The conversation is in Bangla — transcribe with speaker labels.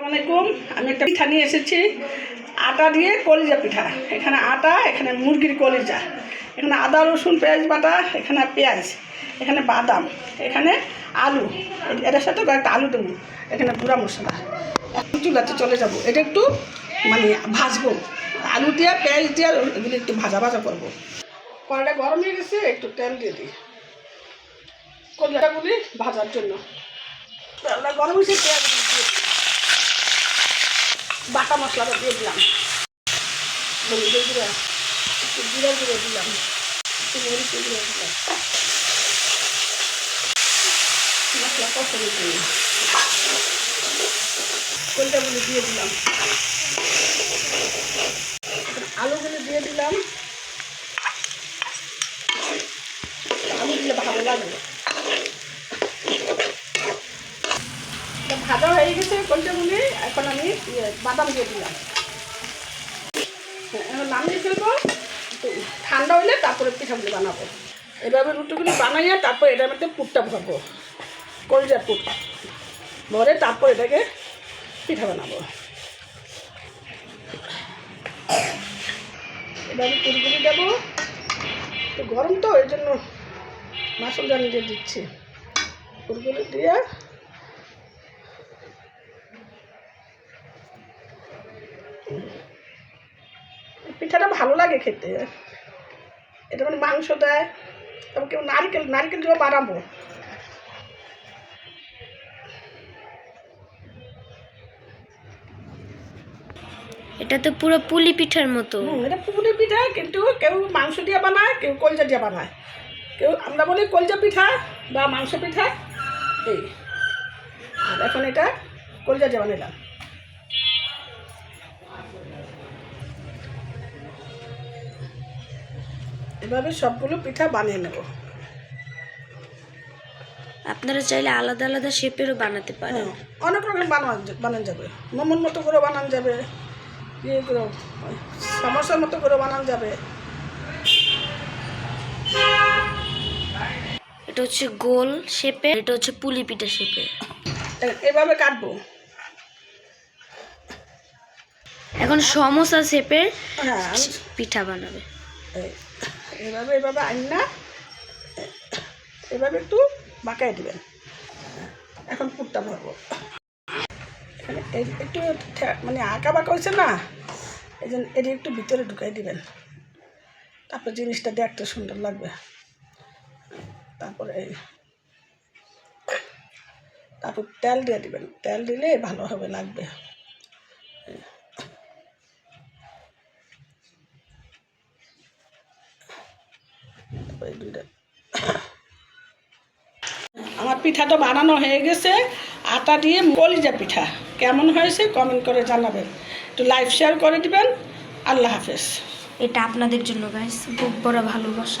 Speaker 1: আসসালামাইকুম আমি একটা পিঠা নিয়ে এসেছি। আটা দিয়ে কলিজা পিঠা। এখানে আটা, এখানে মুরগির কলিজা। এখানে আদা, রসুন, পেঁয়াজ বাটা, এখানে পেঁয়াজ, এখানে বাদাম, এখানে আলু। এটার সাথে কয়েকটা আলু দেবো। এখানে গুঁড়া মশলা। এখন চুলাতে চলে যাব। এটা একটু মানে ভাজবো। আলু দিয়ে, পেঁয়াজ দিয়ে, এগুলো একটু ভাজা ভাজা করব। কড়াইটা গরম হয়ে গেছে, একটু তেল দিয়ে দিই। কলিজাগুলি ভাজার জন্য। গরম হয়েছে দিই। বাটা মশলাটা দিয়ে দিলাম। গুঁড়া জিরা দিলাম। দিয়ে দিলাম? আলুগুলো দিয়ে দিলাম আলু দিলে ভালো লাগবে এটা ভাজা হয়ে গেছে কলটাগুলি। এখন আমি ইয়ে, বাদাম দিয়ে দিলাম। হ্যাঁ, এখন নামিয়ে ফেলব। ঠান্ডা হলে তারপরে পিঠাগুলি বানাবো। এভাবে রুটিগুলি বানাইয়া তারপর এটার মধ্যে পুরটা ভরবো। কলজার পুর। ভরে তারপর এটাকে পিঠা বানাবো। এভাবে পুরগুলি দেবো। গরম তো এই জন্য মাসুল জানি দিয়ে দিচ্ছি। পুরগুলি দিয়ে পিঠাটা ভালো লাগে খেতে। এটা মানে মাংস দেয় তারপর কেউ নারকেল নারকেল দিয়ে বানাবো।
Speaker 2: এটা তো পুরো পুলি পিঠার মতো।
Speaker 1: এটা পুলি পিঠা কিন্তু কেউ মাংস দিয়ে বানায় কেউ কলজা দিয়ে বানায়। কেউ আমরা বলি কলজা পিঠা বা মাংস পিঠা এই। আর এখন এটা কলজা দিয়ে বানালাম। এভাবে সবগুলো পিঠা বানিয়ে নেব।
Speaker 2: আপনারা চাইলে আলাদা আলাদা শেপেরও বানাতে পারেন।
Speaker 1: হ্যাঁ অনেক রকম বানানো বানানো যাবে। মোমোর মতো করে বানানো যাবে। ইয়ে করে সমস্যার মতো করে বানানো যাবে।
Speaker 2: এটা হচ্ছে গোল শেপের এটা হচ্ছে পুলি পিঠা শেপের
Speaker 1: এ- এভাবে কাটবো।
Speaker 2: এখন সমোসা শেপের
Speaker 1: হ্যাঁ
Speaker 2: পিঠা বানাবে।
Speaker 1: এভাবে এভাবে আইন। এভাবে একটু বাঁকাই দিবেন। এখন পুরটা ভরবো। একটু মানে আঁকা বাঁকা হয়েছে না, এই জন্য এটি একটু ভিতরে ঢুকাই দিবেন। তারপর জিনিসটা দেখতে সুন্দর লাগবে। তারপরে এই তারপর তেল দিয়ে দিবেন। তেল দিলে ভালোভাবে লাগবে। এই দুইটা। আমার পিঠাটা বানানো হয়ে গেছে। আটা দিয়ে কলিজা পিঠা। কেমন হয়েছে কমেন্ট করে জানাবেন। একটু লাইভ শেয়ার করে দিবেন। আল্লাহ হাফেজ।
Speaker 2: এটা আপনাদের জন্য গাইস খুব বড় ভালোবাসা।